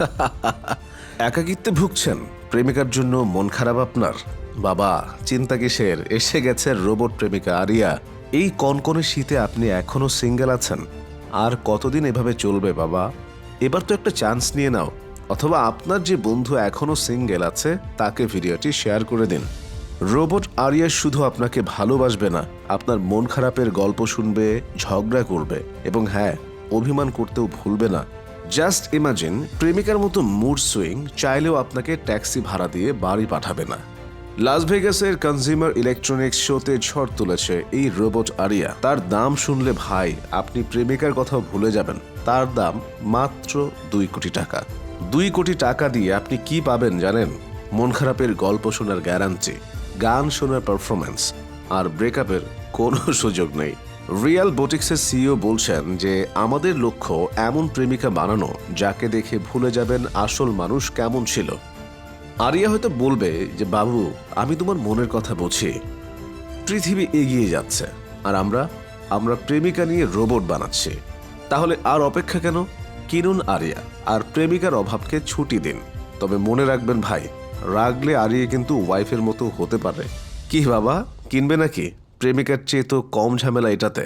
একাকিত্বে ভুগছেন প্রেমিকার জন্য মন খারাপ আপনার? বাবা, চিন্তা কিসের? এসে গেছে রোবট প্রেমিকা আরিয়া। এই কনকনে শীতে আপনি এখনও সিঙ্গেল আছেন। আর কতদিন এভাবে চলবে বাবা? এবার তো একটা চান্স নিয়ে নাও। অথবা আপনার যে বন্ধু এখনও সিঙ্গেল আছে, তাকে ভিডিওটি শেয়ার করে দিন। রোবট আরিয়া শুধু আপনাকে ভালোবাসবে না, আপনার মন খারাপের গল্প শুনবে, ঝগড়া করবে এবং হ্যাঁ অভিমান করতেও ভুলবে না। জাস্ট ইমাজিন প্রেমিকার মতো মুড সুইং চাইলেও আপনাকে ট্যাক্সি ভাড়া দিয়ে বাড়ি পাঠাবে না। লাস ভেগাসের কনজিউমার ইলেকট্রনিক্স শোতে ঝড় তুলেছে এই রোবট আরিয়া। তার দাম শুনলে ভাই, আপনি প্রেমিকার কথাও ভুলে যাবেন। তার দাম মাত্র দুই কোটি টাকা। দুই কোটি টাকা দিয়ে আপনি কি পাবেন জানেন? মন খারাপের গল্প শোনার গ্যারান্টি গান শোনার পারফরমেন্স আর ব্রেকআপের কোনো সুযোগ নেই। রিয়াল বোটিক্সের সিইও বলছেন যে, আমাদের লক্ষ্য এমন প্রেমিকা বানানো যাকে দেখে ভুলে যাবেন আসল মানুষ কেমন ছিল। আরিয়া হয়তো বলবে যে, বাবু, আমি তোমার মনের কথা বুঝি পৃথিবী এগিয়ে যাচ্ছে আর আমরা আমরা প্রেমিকা নিয়ে রোবট বানাচ্ছি। তাহলে আর অপেক্ষা কেন? কিনুন আরিয়া, আর প্রেমিকার অভাবকে ছুটি দিন। তবে মনে রাখবেন ভাই, রাগলে আরিয়া কিন্তু ওয়াইফের মতো হতে পারে। কি বাবা, কিনবে নাকি? প্রেমিকার চেয়ে তো কম ঝামেলা এটাতে।